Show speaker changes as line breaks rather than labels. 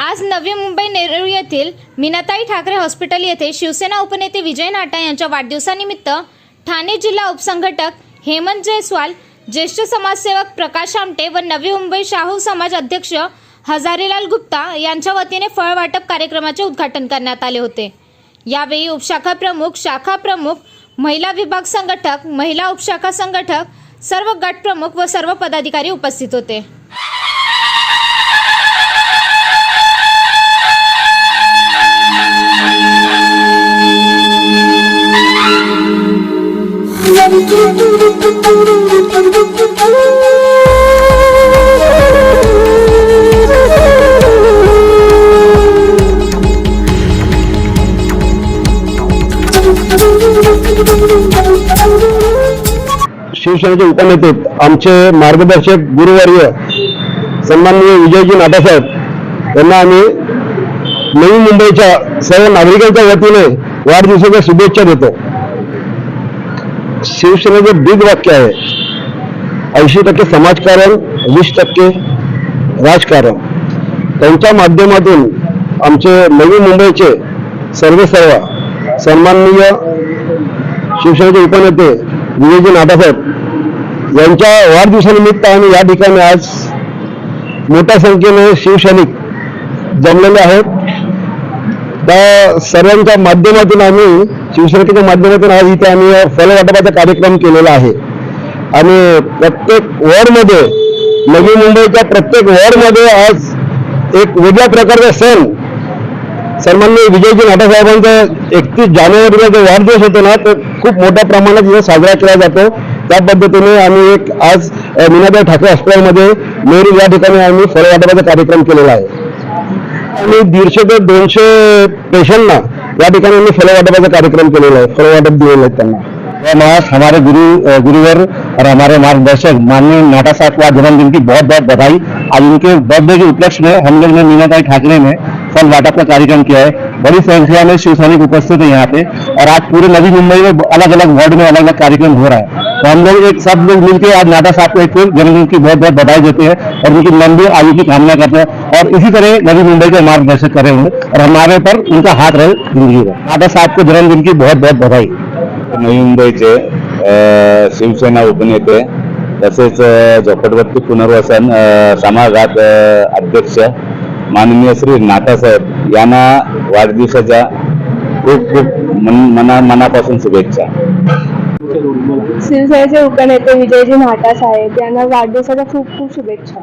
आज नवी मुंबई नेरूळ येथील मीनाताई ठाकरे हॉस्पिटल येथे शिवसेना उपनेते विजय नाटा यांच्या वाढदिवसानिमित्त ठाणे जिल्हा उपसंघटक हेमंत जयस्वाल ज्येष्ठ समाजसेवक प्रकाश आमटे व नवी मुंबई शाहू समाज अध्यक्ष हजारीलाल गुप्ता यांच्या वतीने फळ वाटप कार्यक्रमाचे उद्घाटन करण्यात आले होते. यावेळी उपशाखा प्रमुख शाखा प्रमुख महिला विभाग संघटक महिला उपशाखा संघटक सर्व गट प्रमुख व सर्व पदाधिकारी उपस्थित होते.
शिवसेनेचे उपनेते आमचे मार्गदर्शक गुरुवर्य सन्माननीय विजयजी नाथासाहेब यांना आम्ही नवी मुंबईच्या सर्व नागरिकांच्या वतीने वाढदिवसाच्या शुभेच्छा देतो. शिवसेनेचं ब्रीद वाक्य आहे. ऐंशी टक्के समाजकारण वीस टक्के राजकारण. त्यांच्या माध्यमातून आमचे नवी मुंबईचे सर्व सर्व सन्माननीय शिवसेनेचे उपनेते विजयजी नाथासाहेब यांच्या वाढदिवसानिमित्त आम्ही या ठिकाणी आज मोठ्या संख्येने शिवसैनिक जमलेले आहेत. त्या सर्वांच्या माध्यमातून आम्ही शिवसेनेच्या माध्यमातून आज इथे आम्ही फलवाटपाचा कार्यक्रम केलेला आहे. आणि प्रत्येक वॉर्डमध्ये नवी मुंबईच्या प्रत्येक वॉर्डमध्ये आज एक वेगळ्या प्रकारचा सण सन्मान्य विजयजी नाटासाहेबांचा एकतीस जानेवारीला जो वाढदिवस होतो ना तो खूप मोठ्या प्रमाणात इथे साजरा केला जातो. त्या पद्धतीने आम्ही एक आज अ, मीनाबाई ठाकरे हॉस्पिटलमध्ये नेहरू या ठिकाणी आम्ही फळवाटपाचा कार्यक्रम केलेला आहे. आणि दीडशे ते दोनशे पेशंटना या ठिकाणी आम्ही फळवाटपाचा कार्यक्रम केलेला आहे फळवाटप दिलेलं आहे त्यांना.
महाराज हमारे गुरु गुरुवर और हमारे मार्गदर्शक माननीय नाटा साहब को आज जन्मदिन की बहुत बहुत बधाई. आज उनके बर्थडे के उपलक्ष्य में हम लोग ने मीनाताई ठाकरे में फल वाटप का कार्यक्रम किया है। बड़ी संख्या में शिव सैनिक उपस्थित है यहाँ पे। और आज पूरे नवी मुंबई में अलग अलग वार्ड में अलग अलग कार्यक्रम हो रहा है। तो हम लोग एक सब लोग मिलकर आज नाटा साहब को एक फिर जन्मदिन की बहुत बहुत बधाई देते हैं और उनकी लंबी आयु की कामना करते हैं। और इसी तरह नवी मुंबई के मार्गदर्शक करे होंगे और हमारे पर उनका हाथ रहे ज़िंदगी में नाटा साहब को जन्मदिन की बहुत बहुत बधाई
नवी मुंबईचे अ, शिवसेना उपनेते तसेच अ, पुनर्वसन समाघात अध्यक्ष माननीय श्री नाटासाहेब यांना वाढदिवसाच्या खूप खूप मना मनापासून शुभेच्छा.
शिवसेनेचे उपनेते विजयजी नाटा साहेब यांना वाढदिवसाच्या खूप खूप शुभेच्छा.